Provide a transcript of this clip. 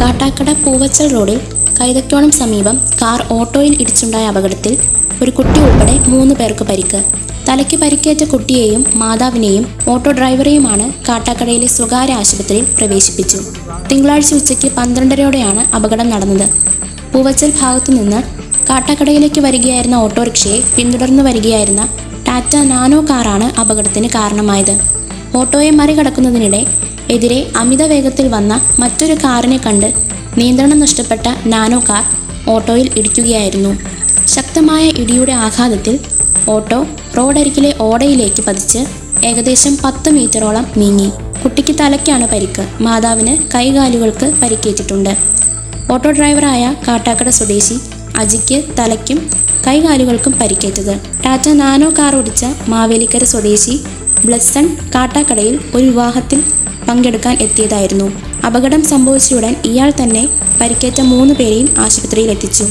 കാട്ടാക്കട പൂവച്ചൽ റോഡിൽ കൈതക്കോണം സമീപം കാർ ഓട്ടോയിൽ ഇടിച്ചുണ്ടായ അപകടത്തിൽ ഒരു കുട്ടി ഉൾപ്പെടെ മൂന്ന് പേർക്ക് പരിക്ക്. തലയ്ക്ക് പരിക്കേറ്റ കുട്ടിയെയും മാതാവിനെയും ഓട്ടോ ഡ്രൈവറെയുമാണ് കാട്ടാക്കടയിലെ സ്വകാര്യ ആശുപത്രിയിൽ പ്രവേശിപ്പിച്ചു. തിങ്കളാഴ്ച ഉച്ചയ്ക്ക് പന്ത്രണ്ടരയോടെയാണ് അപകടം നടന്നത്. പൂവച്ചൽ ഭാഗത്തു നിന്ന് കാട്ടാക്കടയിലേക്ക് വരികയായിരുന്ന ഓട്ടോറിക്ഷയെ പിന്തുടർന്നു വരികയായിരുന്ന ടാറ്റ നാനോ കാറാണ് അപകടത്തിന് കാരണമായത്. ഓട്ടോയെ മറികടക്കുന്നതിനിടെ എതിരെ അമിത വേഗത്തിൽ വന്ന മറ്റൊരു കാറിനെ കണ്ട് നിയന്ത്രണം നഷ്ടപ്പെട്ട നാനോ കാർ ഓട്ടോയിൽ ഇടിക്കുകയായിരുന്നു. ശക്തമായ ഇടിയുടെ ആഘാതത്തിൽ ഓട്ടോ റോഡരികിലെ ഓടയിലേക്ക് പതിച്ച് ഏകദേശം പത്ത് മീറ്ററോളം നീങ്ങി. കുട്ടിക്ക് തലയ്ക്കാണ് പരിക്ക്. മാതാവിന് കൈകാലുകൾക്ക് പരിക്കേറ്റിട്ടുണ്ട്. ഓട്ടോ ഡ്രൈവറായ കാട്ടാക്കട സ്വദേശി അജിക്ക് തലയ്ക്കും കൈകാലുകൾക്കും പരിക്കേറ്റത്. ടാറ്റ നാനോ കാർ ഓടിച്ച മാവേലിക്കര സ്വദേശി ബ്ലസ്സൺ കാട്ടാക്കടയിൽ ഒരു വിവാഹത്തിൽ പങ്കെടുക്കാൻ എത്തിയതായിരുന്നു. അപകടം സംഭവിച്ചയുടൻ ഇയാൾ തന്നെ പരിക്കേറ്റ മൂന്ന് പേരെയും ആശുപത്രിയിൽ എത്തിച്ചു